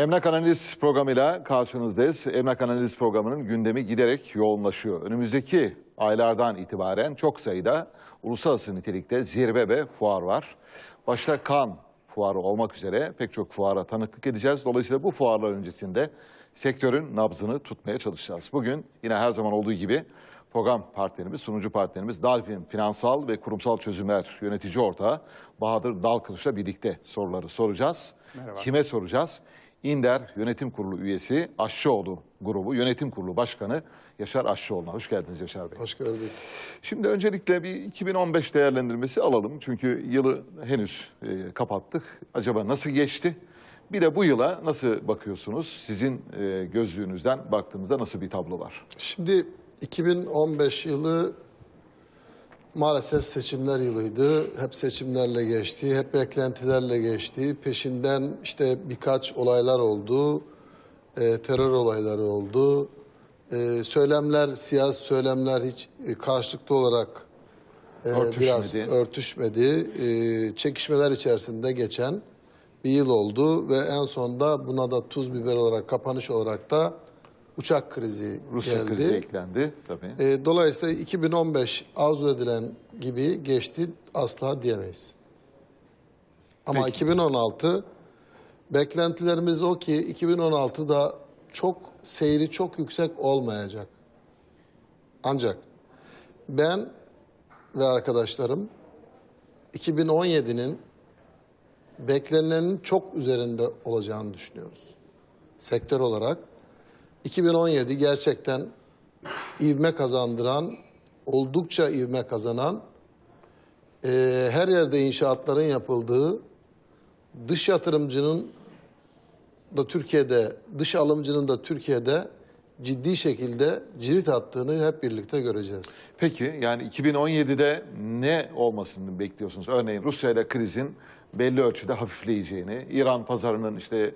Emlak Analiz programıyla karşınızdayız. Emlak Analiz programının gündemi giderek yoğunlaşıyor. Önümüzdeki aylardan itibaren çok sayıda uluslararası nitelikte zirve ve fuar var. Başta Cannes fuarı olmak üzere pek çok fuara tanıklık edeceğiz. Dolayısıyla bu fuarlar öncesinde sektörün nabzını tutmaya çalışacağız. Bugün yine her zaman olduğu gibi program partnerimiz, sunucu partnerimiz Dalfin Finansal ve Kurumsal Çözümler yönetici ortağı Bahadır Dalkılıç'la birlikte soruları soracağız. Kime soracağız? İnder Yönetim Kurulu üyesi Aşçıoğlu grubu yönetim kurulu başkanı Yaşar Aşçıoğlu'na. Hoş geldiniz Yaşar Bey. Hoş gördük. Şimdi öncelikle bir 2015 değerlendirmesi alalım. Çünkü yılı henüz e, kapattık. Acaba nasıl geçti? Bir de bu yıla nasıl bakıyorsunuz? Sizin e, gözlüğünüzden baktığımızda nasıl bir tablo var? Şimdi 2015 yılı maalesef seçimler yılıydı. Hep seçimlerle geçti, hep beklentilerle geçti. Peşinden işte birkaç olaylar oldu, e, terör olayları oldu. E, söylemler, siyasi söylemler hiç e, karşılıklı olarak e, Örtüşmedi. biraz örtüşmedi. E, çekişmeler içerisinde geçen bir yıl oldu ve en sonda buna da tuz biber olarak, kapanış olarak da uçak krizi Rusya geldi. krizi eklendi tabii. E, dolayısıyla 2015 arzu edilen gibi geçti asla diyemeyiz. Ama Peki. 2016 beklentilerimiz o ki 2016'da çok seyri çok yüksek olmayacak. Ancak ben ve arkadaşlarım 2017'nin beklenenin çok üzerinde olacağını düşünüyoruz. Sektör olarak 2017 gerçekten ivme kazandıran, oldukça ivme kazanan, e, her yerde inşaatların yapıldığı, dış yatırımcının da Türkiye'de, dış alımcının da Türkiye'de ciddi şekilde cirit attığını hep birlikte göreceğiz. Peki yani 2017'de ne olmasını bekliyorsunuz? Örneğin Rusya ile krizin belli ölçüde hafifleyeceğini, İran pazarının işte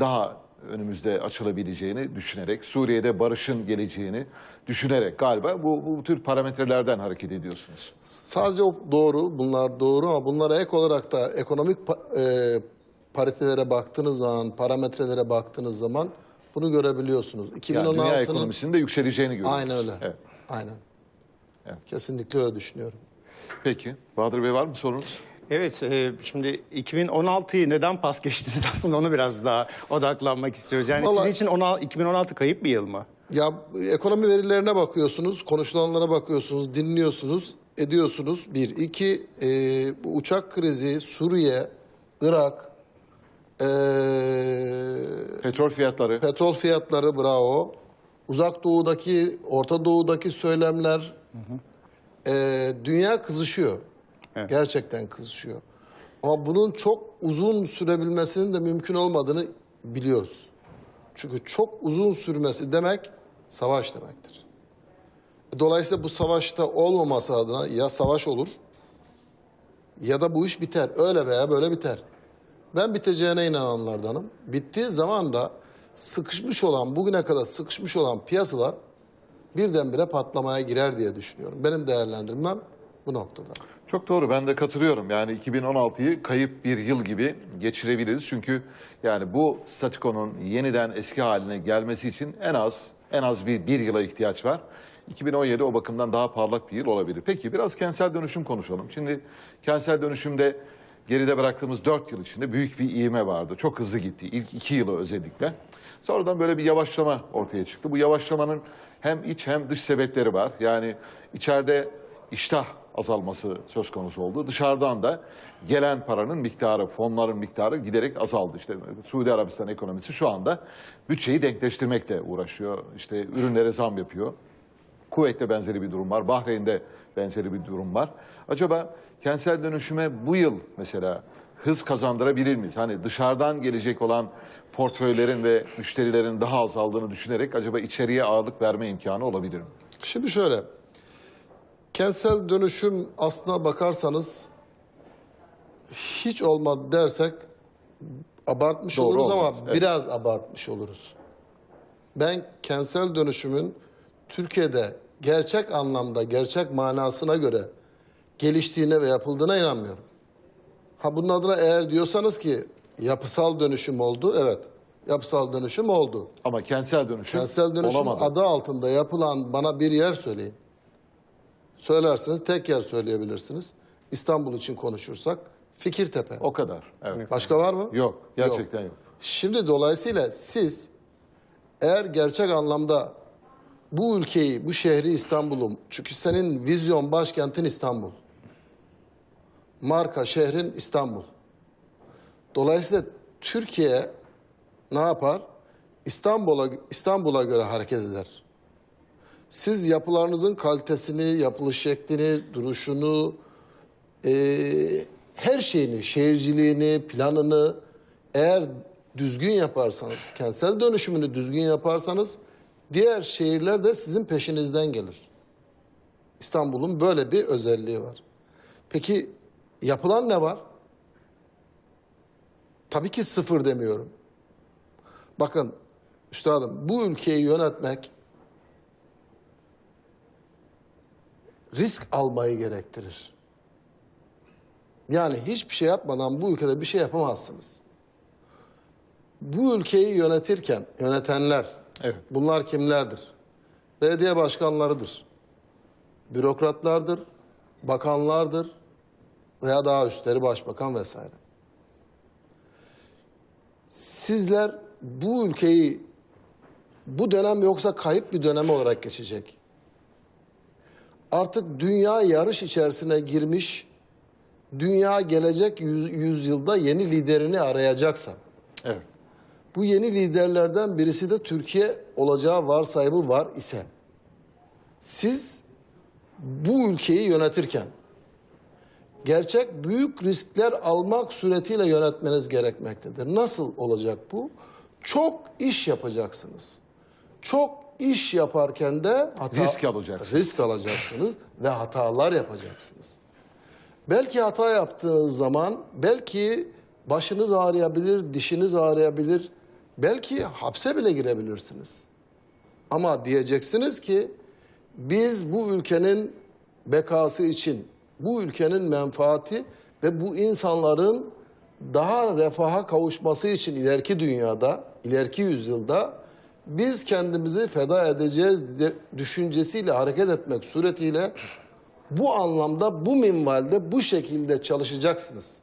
daha önümüzde açılabileceğini düşünerek, Suriye'de barışın geleceğini düşünerek galiba bu, bu tür parametrelerden hareket ediyorsunuz. Sadece o doğru, bunlar doğru ama bunlara ek olarak da ekonomik e, paritelere baktığınız zaman, parametrelere baktığınız zaman bunu görebiliyorsunuz. Yani dünya 2016'nın ekonomisinin de yükseleceğini görüyoruz. Aynen öyle. Evet. Aynen. Evet. Kesinlikle öyle düşünüyorum. Peki. Bahadır Bey var mı sorunuz? Evet, e, şimdi 2016'yı neden pas geçtiniz aslında onu biraz daha odaklanmak istiyoruz. Yani Vallahi- sizin için 16 2016 kayıp bir yıl mı? Ya ekonomi verilerine bakıyorsunuz, konuşulanlara bakıyorsunuz, dinliyorsunuz, ediyorsunuz. Bir. iki e, bu uçak krizi, Suriye, Irak, e, Petrol fiyatları. petrol fiyatları bravo. Uzak doğudaki, Orta Doğu'daki söylemler. e, dünya kızışıyor. Evet. Gerçekten kızışıyor. Ama bunun çok uzun sürebilmesinin de mümkün olmadığını biliyoruz. Çünkü çok uzun sürmesi demek savaş demektir. Dolayısıyla bu savaşta olmaması adına ya savaş olur ya da bu iş biter. Öyle veya böyle biter. Ben biteceğine inananlardanım. Bittiği zaman da sıkışmış olan, bugüne kadar sıkışmış olan piyasalar birdenbire patlamaya girer diye düşünüyorum. Benim değerlendirmem bu noktada. Çok doğru ben de katılıyorum. Yani 2016'yı kayıp bir yıl gibi geçirebiliriz. Çünkü yani bu statikonun yeniden eski haline gelmesi için en az en az bir, bir yıla ihtiyaç var. 2017 o bakımdan daha parlak bir yıl olabilir. Peki biraz kentsel dönüşüm konuşalım. Şimdi kentsel dönüşümde geride bıraktığımız 4 yıl içinde büyük bir ivme vardı. Çok hızlı gitti. İlk 2 yılı özellikle. Sonradan böyle bir yavaşlama ortaya çıktı. Bu yavaşlamanın hem iç hem dış sebepleri var. Yani içeride iştah azalması söz konusu oldu. Dışarıdan da gelen paranın miktarı, fonların miktarı giderek azaldı. İşte Suudi Arabistan ekonomisi şu anda bütçeyi denkleştirmekle uğraşıyor. İşte ürünlere zam yapıyor. Kuveyt'te benzeri bir durum var. Bahreyn'de benzeri bir durum var. Acaba kentsel dönüşüme bu yıl mesela hız kazandırabilir miyiz? Hani dışarıdan gelecek olan portföylerin ve müşterilerin daha azaldığını düşünerek acaba içeriye ağırlık verme imkanı olabilir mi? Şimdi şöyle. Kentsel dönüşüm aslına bakarsanız hiç olmadı dersek abartmış Doğru oluruz olmaz, ama evet. biraz abartmış oluruz. Ben kentsel dönüşümün Türkiye'de gerçek anlamda, gerçek manasına göre geliştiğine ve yapıldığına inanmıyorum. Ha bunun adına eğer diyorsanız ki yapısal dönüşüm oldu, evet. Yapısal dönüşüm oldu. Ama kentsel dönüşüm, Kentsel dönüşüm olamadı. adı altında yapılan bana bir yer söyleyin. Söylersiniz tek yer söyleyebilirsiniz. İstanbul için konuşursak Fikirtepe. O kadar. Evet. Başka var mı? Yok, gerçekten yok. Şimdi dolayısıyla siz eğer gerçek anlamda bu ülkeyi, bu şehri İstanbul'u, çünkü senin vizyon başkentin İstanbul. Marka şehrin İstanbul. Dolayısıyla Türkiye ne yapar? İstanbul'a İstanbul'a göre hareket eder. Siz yapılarınızın kalitesini, yapılış şeklini, duruşunu, eee, her şeyini, şehirciliğini, planını eğer düzgün yaparsanız, kentsel dönüşümünü düzgün yaparsanız diğer şehirler de sizin peşinizden gelir. İstanbul'un böyle bir özelliği var. Peki yapılan ne var? Tabii ki sıfır demiyorum. Bakın üstadım bu ülkeyi yönetmek risk almayı gerektirir. Yani hiçbir şey yapmadan bu ülkede bir şey yapamazsınız. Bu ülkeyi yönetirken yönetenler, Evet. bunlar kimlerdir? Belediye başkanlarıdır, bürokratlardır, bakanlardır veya daha üstleri başbakan vesaire. Sizler bu ülkeyi bu dönem yoksa kayıp bir dönem olarak geçecek. Artık dünya yarış içerisine girmiş, dünya gelecek yüz- yüzyılda yeni liderini arayacaksa, Evet. bu yeni liderlerden birisi de Türkiye olacağı varsayımı var ise, siz bu ülkeyi yönetirken gerçek büyük riskler almak suretiyle yönetmeniz gerekmektedir. Nasıl olacak bu? Çok iş yapacaksınız. Çok iş yaparken de hata, Risk alacaksınız. risk alacaksınız ve hatalar yapacaksınız. Belki hata yaptığınız zaman belki başınız ağrıyabilir, dişiniz ağrıyabilir, belki hapse bile girebilirsiniz. Ama diyeceksiniz ki biz bu ülkenin bekası için, bu ülkenin menfaati ve bu insanların daha refaha kavuşması için ileriki dünyada, ileriki yüzyılda biz kendimizi feda edeceğiz de- düşüncesiyle hareket etmek suretiyle bu anlamda, bu minvalde, bu şekilde çalışacaksınız.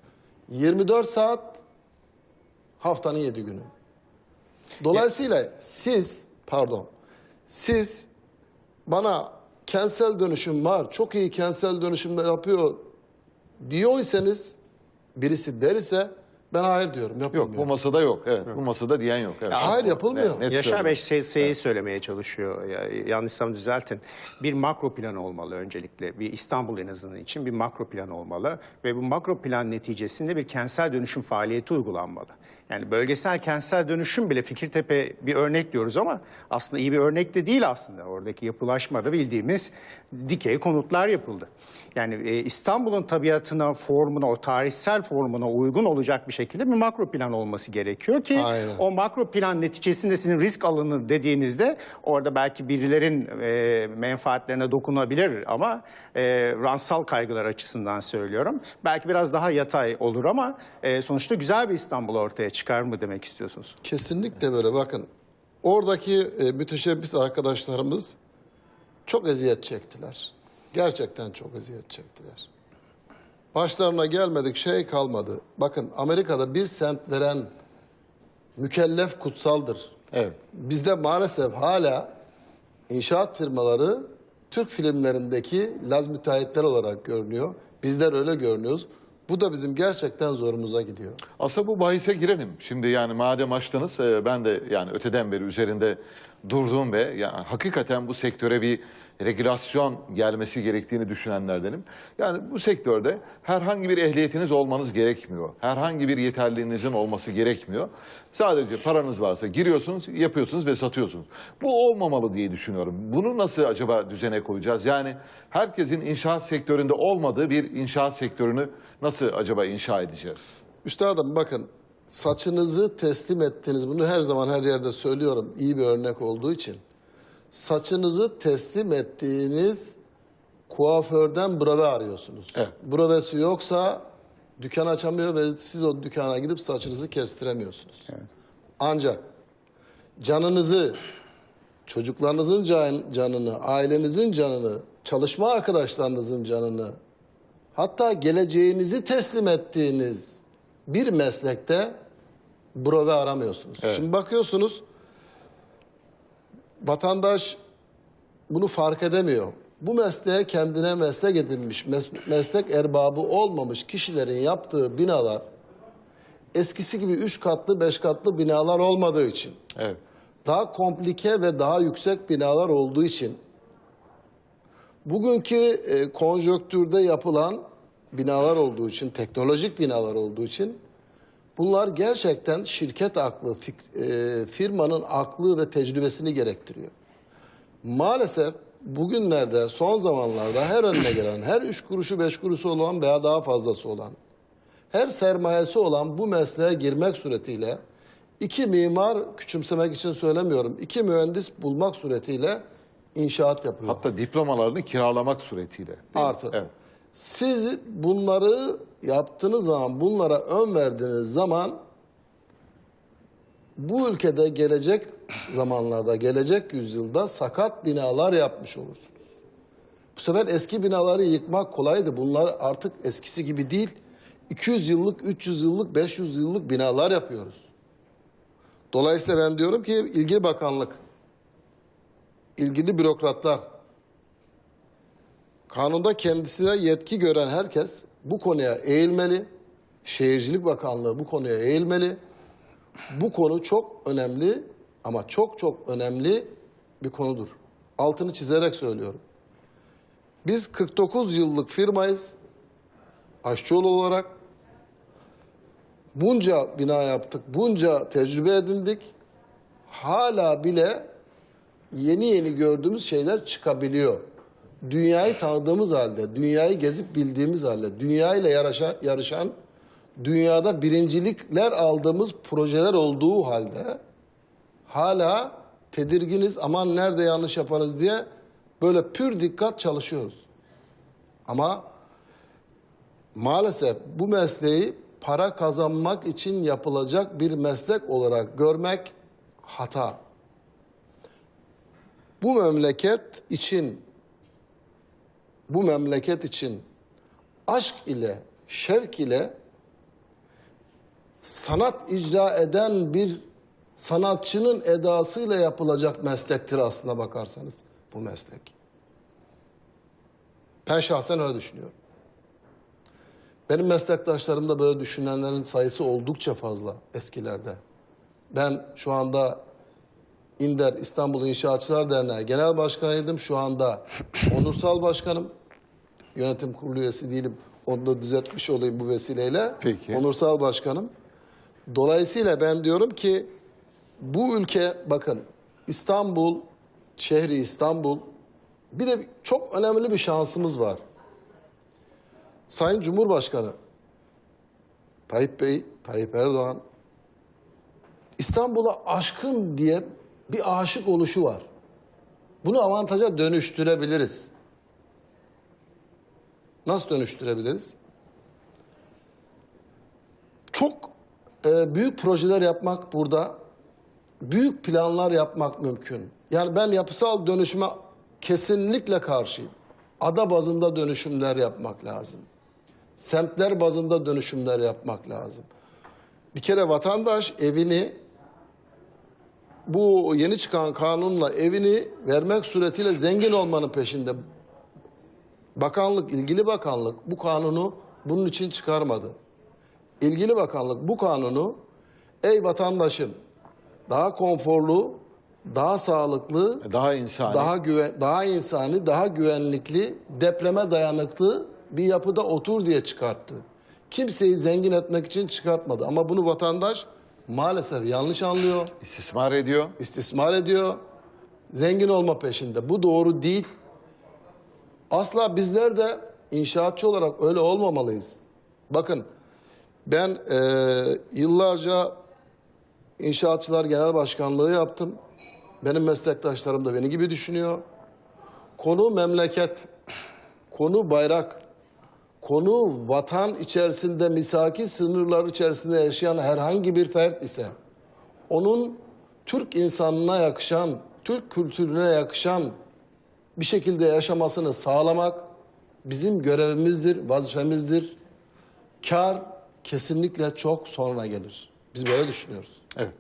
24 saat haftanın 7 günü. Dolayısıyla siz, pardon, siz bana kentsel dönüşüm var, çok iyi kentsel dönüşümler yapıyor diyorsanız, birisi der ise ben hayır diyorum, Yok bu masada yok. Evet. Bu masada diyen yok. Evet. hayır, yapılmıyor. Net- net Yaşar Bey söylüyorum. şey, şeyi söylemeye çalışıyor. Ya, yanlışsam düzeltin. Bir makro plan olmalı öncelikle. Bir İstanbul en azından için bir makro plan olmalı. Ve bu makro plan neticesinde bir kentsel dönüşüm faaliyeti uygulanmalı. Yani bölgesel kentsel dönüşüm bile Fikirtepe bir örnek diyoruz ama aslında iyi bir örnek de değil aslında. Oradaki yapılaşmada bildiğimiz dikey konutlar yapıldı. Yani e, İstanbul'un tabiatına, formuna, o tarihsel formuna uygun olacak bir şekilde bir makro plan olması gerekiyor ki Aynen. o makro plan neticesinde sizin risk alanı dediğinizde orada belki birilerin e, menfaatlerine dokunabilir ama e, ransal kaygılar açısından söylüyorum. Belki biraz daha yatay olur ama e, sonuçta güzel bir İstanbul ortaya çıkar mı demek istiyorsunuz? Kesinlikle böyle bakın. Oradaki e, müteşebbis arkadaşlarımız çok eziyet çektiler. Gerçekten çok eziyet çektiler. Başlarına gelmedik şey kalmadı. Bakın Amerika'da bir sent veren mükellef kutsaldır. Evet. Bizde maalesef hala inşaat firmaları Türk filmlerindeki Laz müteahhitler olarak görünüyor. Bizler öyle görünüyoruz. Bu da bizim gerçekten zorumuza gidiyor. Aslında bu bahise girelim. Şimdi yani madem açtınız e, ben de yani öteden beri üzerinde durduğum ve yani hakikaten bu sektöre bir regülasyon gelmesi gerektiğini düşünenlerdenim. Yani bu sektörde herhangi bir ehliyetiniz olmanız gerekmiyor. Herhangi bir yeterliliğinizin olması gerekmiyor. Sadece paranız varsa giriyorsunuz, yapıyorsunuz ve satıyorsunuz. Bu olmamalı diye düşünüyorum. Bunu nasıl acaba düzene koyacağız? Yani herkesin inşaat sektöründe olmadığı bir inşaat sektörünü nasıl acaba inşa edeceğiz? Üstadım bakın saçınızı teslim ettiniz. Bunu her zaman her yerde söylüyorum. iyi bir örnek olduğu için. Saçınızı teslim ettiğiniz kuaförden brave arıyorsunuz. Evet. Bravesi yoksa dükkan açamıyor ve siz o dükkana gidip saçınızı kestiremiyorsunuz. Ancak canınızı, çocuklarınızın can- canını, ailenizin canını, çalışma arkadaşlarınızın canını, hatta geleceğinizi teslim ettiğiniz bir meslekte brove aramıyorsunuz. Şimdi bakıyorsunuz vatandaş bunu fark edemiyor. Bu mesleğe kendine meslek edinmiş, mes- meslek erbabı olmamış kişilerin yaptığı binalar eskisi gibi üç katlı, beş katlı binalar olmadığı için, Evet. daha komplike ve daha yüksek binalar olduğu için, bugünkü e, konjonktürde yapılan binalar olduğu için, teknolojik binalar olduğu için, bunlar gerçekten şirket aklı, fik- e, firmanın aklı ve tecrübesini gerektiriyor. Maalesef bugünlerde, son zamanlarda her önüne gelen, her üç kuruşu beş kuruşu olan veya daha fazlası olan, her sermayesi olan bu mesleğe girmek suretiyle iki mimar küçümsemek için söylemiyorum. iki mühendis bulmak suretiyle inşaat yapıyor. Hatta diplomalarını kiralamak suretiyle. Artı. Evet. Siz bunları yaptığınız zaman, bunlara ön verdiğiniz zaman bu ülkede gelecek zamanlarda, gelecek yüzyılda sakat binalar yapmış olursunuz. Bu sefer eski binaları yıkmak kolaydı. Bunlar artık eskisi gibi değil. 200 yıllık, 300 yıllık, 500 yıllık binalar yapıyoruz. Dolayısıyla ben diyorum ki ilgili bakanlık, ilgili bürokratlar, kanunda kendisine yetki gören herkes bu konuya eğilmeli. Şehircilik Bakanlığı bu konuya eğilmeli. Bu konu çok önemli ama çok çok önemli bir konudur. Altını çizerek söylüyorum. Biz 49 yıllık firmayız. Aşçıoğlu olarak bunca bina yaptık, bunca tecrübe edindik. Hala bile yeni yeni gördüğümüz şeyler çıkabiliyor. Dünyayı tanıdığımız halde, dünyayı gezip bildiğimiz halde, dünyayla yarışan, yarışan dünyada birincilikler aldığımız projeler olduğu halde hala tedirginiz aman nerede yanlış yaparız diye böyle pür dikkat çalışıyoruz. Ama maalesef bu mesleği para kazanmak için yapılacak bir meslek olarak görmek hata. Bu memleket için bu memleket için aşk ile, şevk ile sanat icra eden bir sanatçının edasıyla yapılacak meslektir aslına bakarsanız bu meslek. Ben şahsen öyle düşünüyorum. Benim meslektaşlarımda böyle düşünenlerin sayısı oldukça fazla eskilerde. Ben şu anda İnder İstanbul İnşaatçılar Derneği Genel Başkanıydım. Şu anda onursal başkanım. Yönetim kurulu üyesi değilim. Onu da düzeltmiş olayım bu vesileyle. Peki. Onursal başkanım. Dolayısıyla ben diyorum ki bu ülke bakın İstanbul, şehri İstanbul bir de çok önemli bir şansımız var. Sayın Cumhurbaşkanı Tayyip Bey, Tayyip Erdoğan İstanbul'a aşkın diye bir aşık oluşu var. Bunu avantaja dönüştürebiliriz. Nasıl dönüştürebiliriz? Çok e, büyük projeler yapmak burada, büyük planlar yapmak mümkün. Yani ben yapısal dönüşüme kesinlikle karşıyım. Ada bazında dönüşümler yapmak lazım. Semtler bazında dönüşümler yapmak lazım. Bir kere vatandaş evini bu yeni çıkan kanunla evini vermek suretiyle zengin olmanın peşinde. Bakanlık, ilgili bakanlık bu kanunu bunun için çıkarmadı. İlgili bakanlık bu kanunu ey vatandaşım daha konforlu, daha sağlıklı, Daha insani. daha güven, daha insani, daha güvenlikli, depreme dayanıklı bir yapıda otur diye çıkarttı. Kimseyi zengin etmek için çıkartmadı ama bunu vatandaş maalesef yanlış anlıyor istismar ediyor. istismar ediyor. Zengin olma peşinde. Bu doğru değil. Asla bizler de inşaatçı olarak öyle olmamalıyız. Bakın ben eee, yıllarca İnşaatçılar Genel Başkanlığı yaptım. Benim meslektaşlarım da beni gibi düşünüyor. Konu memleket, konu bayrak, konu vatan içerisinde misaki sınırlar içerisinde yaşayan herhangi bir fert ise onun Türk insanına yakışan, Türk kültürüne yakışan bir şekilde yaşamasını sağlamak bizim görevimizdir, vazifemizdir. Kar kesinlikle çok sonra gelir. Biz böyle düşünüyoruz. Evet.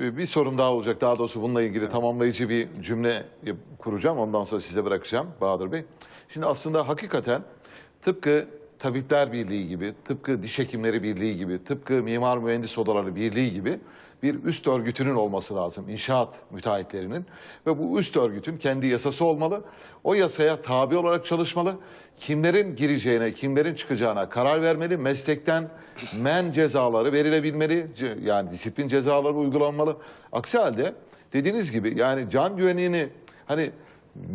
Ee, Bir sorum daha olacak. Daha doğrusu bununla ilgili tamamlayıcı bir cümle kuracağım. Ondan sonra size bırakacağım Bahadır Bey. Şimdi aslında hakikaten tıpkı Tabipler Birliği gibi, tıpkı Diş Hekimleri Birliği gibi, tıpkı Mimar Mühendis Odaları Birliği gibi bir üst örgütünün olması lazım. İnşaat müteahhitlerinin. Ve bu üst örgütün kendi yasası olmalı. O yasaya tabi olarak çalışmalı. Kimlerin gireceğine, kimlerin çıkacağına karar vermeli. Meslekten men cezaları verilebilmeli. Yani disiplin cezaları uygulanmalı. Aksi halde dediğiniz gibi yani can güvenliğini hani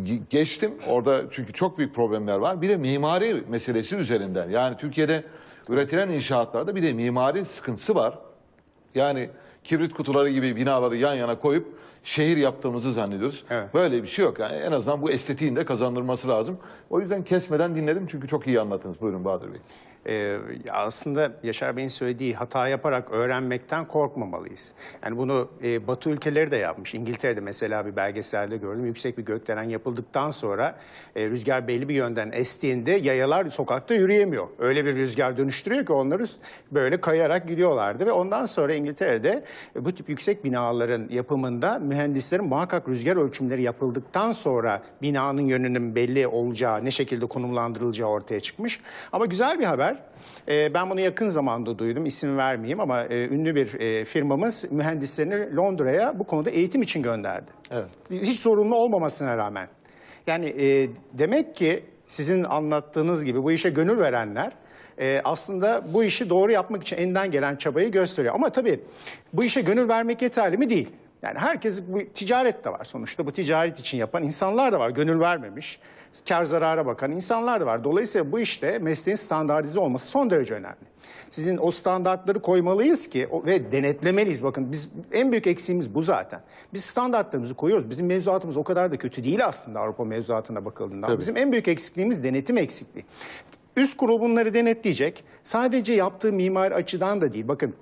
ge- geçtim orada çünkü çok büyük problemler var. Bir de mimari meselesi üzerinden. Yani Türkiye'de üretilen inşaatlarda bir de mimari sıkıntısı var. Yani kibrit kutuları gibi binaları yan yana koyup şehir yaptığımızı zannediyoruz. Evet. Böyle bir şey yok. Yani en azından bu estetiğin de kazandırması lazım. O yüzden kesmeden dinledim çünkü çok iyi anlattınız. Buyurun Bahadır Bey. Ya aslında Yaşar Bey'in söylediği hata yaparak öğrenmekten korkmamalıyız. Yani bunu e, Batı ülkeleri de yapmış. İngiltere'de mesela bir belgeselde gördüm. Yüksek bir gökdelen yapıldıktan sonra e, rüzgar belli bir yönden estiğinde yayalar sokakta yürüyemiyor. Öyle bir rüzgar dönüştürüyor ki onları böyle kayarak gidiyorlardı ve ondan sonra İngiltere'de e, bu tip yüksek binaların yapımında mühendislerin muhakkak rüzgar ölçümleri yapıldıktan sonra binanın yönünün belli olacağı, ne şekilde konumlandırılacağı ortaya çıkmış. Ama güzel bir haber. Ee, ben bunu yakın zamanda duydum, isim vermeyeyim ama e, ünlü bir e, firmamız mühendislerini Londra'ya bu konuda eğitim için gönderdi. Evet. Hiç zorunlu olmamasına rağmen. Yani e, demek ki sizin anlattığınız gibi bu işe gönül verenler e, aslında bu işi doğru yapmak için elinden gelen çabayı gösteriyor. Ama tabii bu işe gönül vermek yeterli mi? Değil. Yani herkes bu ticaret de var sonuçta. Bu ticaret için yapan insanlar da var. Gönül vermemiş, kar zarara bakan insanlar da var. Dolayısıyla bu işte mesleğin standartize olması son derece önemli. Sizin o standartları koymalıyız ki ve denetlemeliyiz. Bakın biz en büyük eksiğimiz bu zaten. Biz standartlarımızı koyuyoruz. Bizim mevzuatımız o kadar da kötü değil aslında Avrupa mevzuatına bakıldığında. Tabii. Bizim en büyük eksikliğimiz denetim eksikliği. Üst kurul bunları denetleyecek. Sadece yaptığı mimari açıdan da değil. Bakın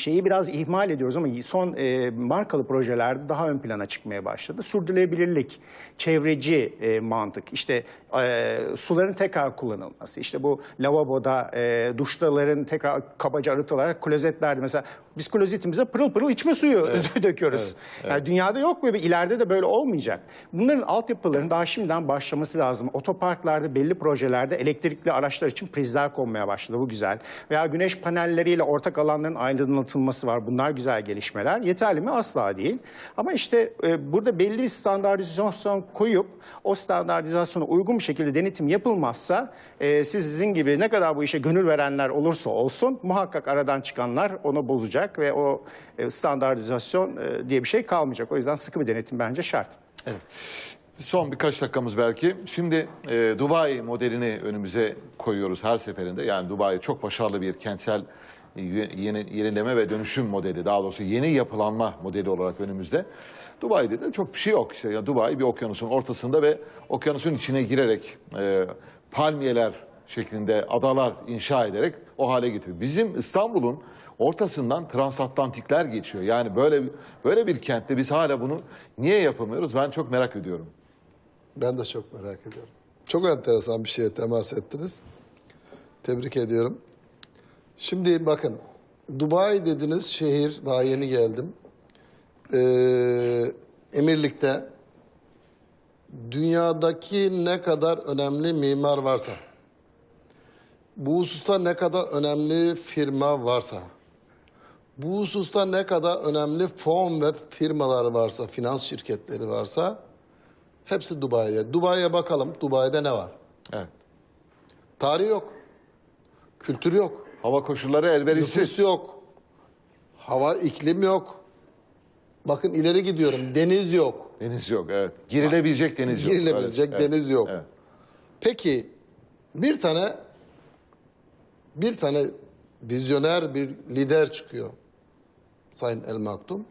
şeyi biraz ihmal ediyoruz ama son e, markalı projelerde daha ön plana çıkmaya başladı. Sürdürülebilirlik, çevreci e, mantık, işte e, suların tekrar kullanılması, işte bu lavaboda e, duştaların tekrar kabaca arıtılarak klozetlerde mesela biz klozetimize pırıl pırıl içme suyu döküyoruz. Yani dünyada yok ve ileride de böyle olmayacak. Bunların altyapıların daha şimdiden başlaması lazım. Otoparklarda belli projelerde elektrikli araçlar için prizler konmaya başladı. Bu güzel. Veya güneş panelleriyle ortak alanların aydınlatılması var. Bunlar güzel gelişmeler. Yeterli mi? Asla değil. Ama işte e, burada belli bir standartizasyon koyup o standartizasyona uygun bir şekilde denetim yapılmazsa e, sizin gibi ne kadar bu işe gönül verenler olursa olsun muhakkak aradan çıkanlar onu bozacak ve o e, standartizasyon e, diye bir şey kalmayacak. O yüzden sıkı bir denetim bence şart. Son birkaç dakikamız belki. Şimdi e, Dubai modelini önümüze koyuyoruz her seferinde. Yani Dubai çok başarılı bir kentsel e, yeni, yenileme ve dönüşüm modeli. Daha doğrusu yeni yapılanma modeli olarak önümüzde. Dubai'de de çok bir şey yok. İşte ya Dubai bir okyanusun ortasında ve okyanusun içine girerek e, palmiyeler şeklinde adalar inşa ederek o hale getiriyor. Bizim İstanbul'un ortasından transatlantikler geçiyor. Yani böyle böyle bir kentte biz hala bunu niye yapamıyoruz? Ben çok merak ediyorum. Ben de çok merak ediyorum. Çok enteresan bir şeye temas ettiniz. Tebrik ediyorum. Şimdi bakın, Dubai dediniz şehir, daha yeni geldim. Ee, Emirlik'te dünyadaki ne kadar önemli mimar varsa, bu hususta ne kadar önemli firma varsa, bu hususta ne kadar önemli fon ve firmalar varsa, finans şirketleri varsa hepsi Dubai'de. Dubai'ye bakalım. Dubai'de ne var? Evet. Tarih yok. Kültür yok. Hava koşulları elverişsiz. Nüfus yok. Hava, iklim yok. Bakın ileri gidiyorum. Deniz yok. Deniz yok evet. Girilebilecek deniz yok. Girilebilecek Evet, evet, deniz yok. Evet. Peki bir tane bir tane vizyoner bir lider çıkıyor. Sayın El Maktum.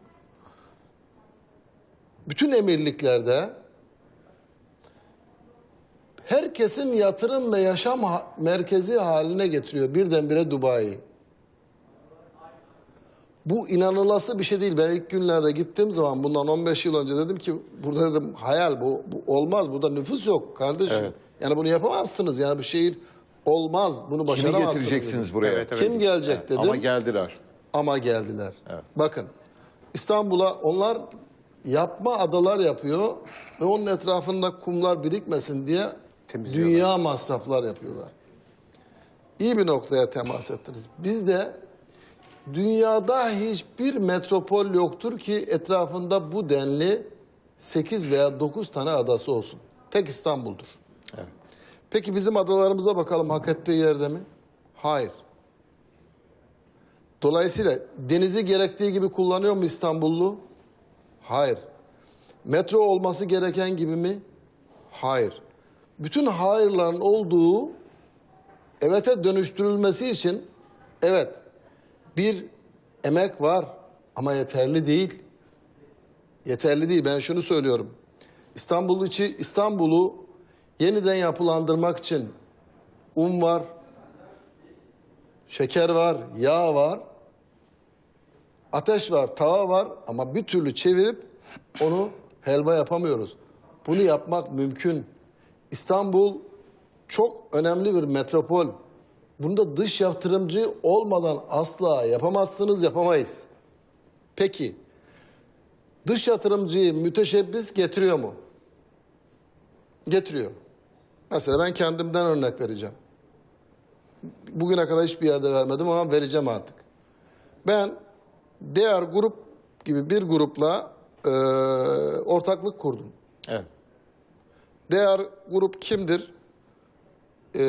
Bütün emirliklerde herkesin yatırım ve yaşam ha- merkezi haline getiriyor birdenbire Dubai'yi. Bu inanılası bir şey değil. Ben ilk günlerde gittiğim zaman bundan 15 yıl önce dedim ki burada dedim hayal bu, bu olmaz. Burada nüfus yok kardeşim. Evet. Yani bunu yapamazsınız. Yani bu şehir olmaz. Bunu Kimi başaramazsınız. getireceksiniz dedim. buraya? Evet, evet. Kim gelecek dedim. Ama geldiler. Ama geldiler. Bakın İstanbul'a onlar yapma adalar yapıyor ve onun etrafında kumlar birikmesin diye dünya masraflar yapıyorlar. İyi bir noktaya temas ettiniz. Bizde dünyada hiçbir metropol yoktur ki etrafında bu denli 8 veya 9 tane adası olsun. Tek İstanbul'dur. Evet. Peki bizim adalarımıza bakalım hak ettiği yerde mi? Hayır. Dolayısıyla denizi gerektiği gibi kullanıyor mu İstanbullu? Hayır. Metro olması gereken gibi mi? Hayır. Bütün hayırların olduğu evete dönüştürülmesi için evet bir emek var ama yeterli değil. Yeterli değil. Ben şunu söylüyorum. İstanbul içi İstanbul'u yeniden yapılandırmak için un var, şeker var, yağ var, ateş var, tava var ama bir türlü çevirip onu helva yapamıyoruz. Bunu yapmak mümkün. İstanbul çok önemli bir metropol. Bunda dış yatırımcı olmadan asla yapamazsınız, yapamayız. Peki, dış yatırımcıyı müteşebbis getiriyor mu? Getiriyor. Mesela ben kendimden örnek vereceğim. Bugüne kadar hiçbir yerde vermedim ama vereceğim artık. Ben diğer grup gibi bir grupla e, ortaklık kurdum. Evet. Diğer grup kimdir? E,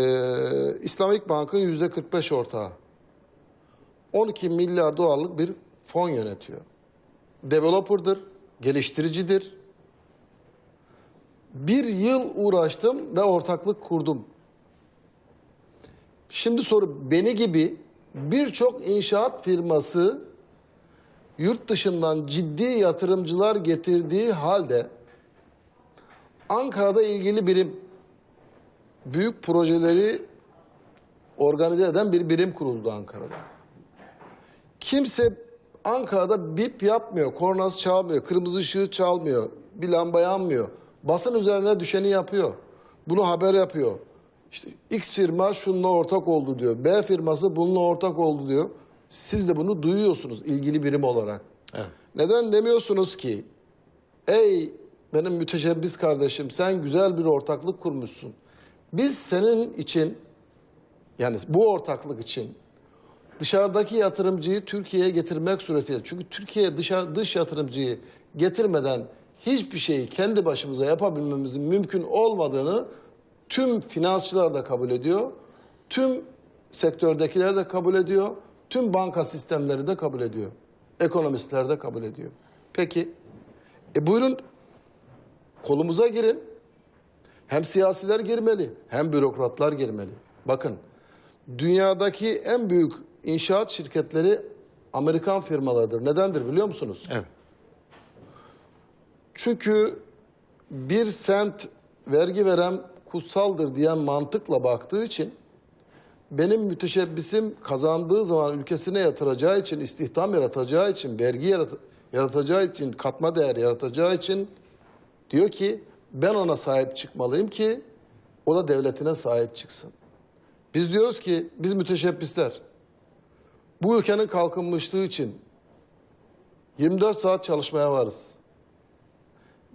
İslamik Bank'ın yüzde 45 ortağı. 12 milyar dolarlık bir fon yönetiyor. Developer'dır, geliştiricidir. Bir yıl uğraştım ve ortaklık kurdum. Şimdi soru beni gibi birçok inşaat firması yurt dışından ciddi yatırımcılar getirdiği halde Ankara'da ilgili birim büyük projeleri organize eden bir birim kuruldu Ankara'da. Kimse Ankara'da bip yapmıyor, kornası çalmıyor, kırmızı ışığı çalmıyor, bir lamba yanmıyor. Basın üzerine düşeni yapıyor. Bunu haber yapıyor. İşte X firma şununla ortak oldu diyor. B firması bununla ortak oldu diyor. Siz de bunu duyuyorsunuz ilgili birim olarak. Evet. Neden demiyorsunuz ki ey benim müteşebbis kardeşim sen güzel bir ortaklık kurmuşsun. Biz senin için yani bu ortaklık için dışarıdaki yatırımcıyı Türkiye'ye getirmek suretiyle çünkü Türkiye dışarı dış yatırımcıyı getirmeden hiçbir şeyi kendi başımıza yapabilmemizin mümkün olmadığını tüm finansçılar da kabul ediyor. Tüm sektördekiler de kabul ediyor. Tüm banka sistemleri de kabul ediyor. Ekonomistler de kabul ediyor. Peki e buyurun kolumuza girin. Hem siyasiler girmeli hem bürokratlar girmeli. Bakın dünyadaki en büyük inşaat şirketleri Amerikan firmalarıdır. Nedendir biliyor musunuz? Evet. Çünkü bir sent vergi veren kutsaldır diyen mantıkla baktığı için benim müteşebbisim kazandığı zaman ülkesine yatıracağı için, istihdam yaratacağı için, vergi yarat- yaratacağı için, katma değer yaratacağı için diyor ki ben ona sahip çıkmalıyım ki o da devletine sahip çıksın. Biz diyoruz ki biz müteşebbisler bu ülkenin kalkınmışlığı için 24 saat çalışmaya varız.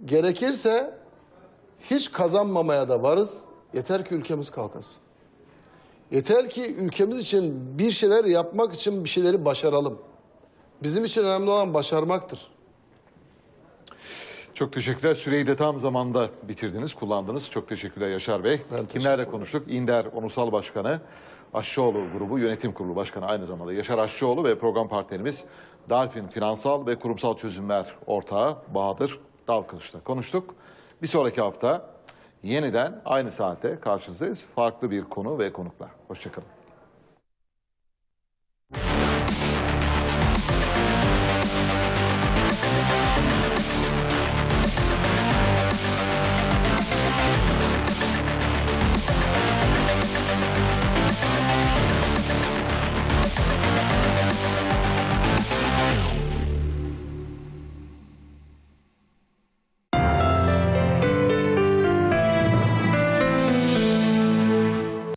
Gerekirse hiç kazanmamaya da varız. Yeter ki ülkemiz kalkasın. Yeter ki ülkemiz için bir şeyler yapmak için bir şeyleri başaralım. Bizim için önemli olan başarmaktır. Çok teşekkürler. Süreyi de tam zamanda bitirdiniz, kullandınız. Çok teşekkürler Yaşar Bey. Ben teşekkür Kimlerle konuştuk? İnder Onusal Başkanı, Aşçıoğlu Grubu Yönetim Kurulu Başkanı aynı zamanda Yaşar Aşçıoğlu ve program partnerimiz Dalfin Finansal ve Kurumsal Çözümler Ortağı Bahadır Dalkılıç'la konuştuk. Bir sonraki hafta yeniden aynı saatte karşınızdayız. Farklı bir konu ve konukla. Hoşçakalın.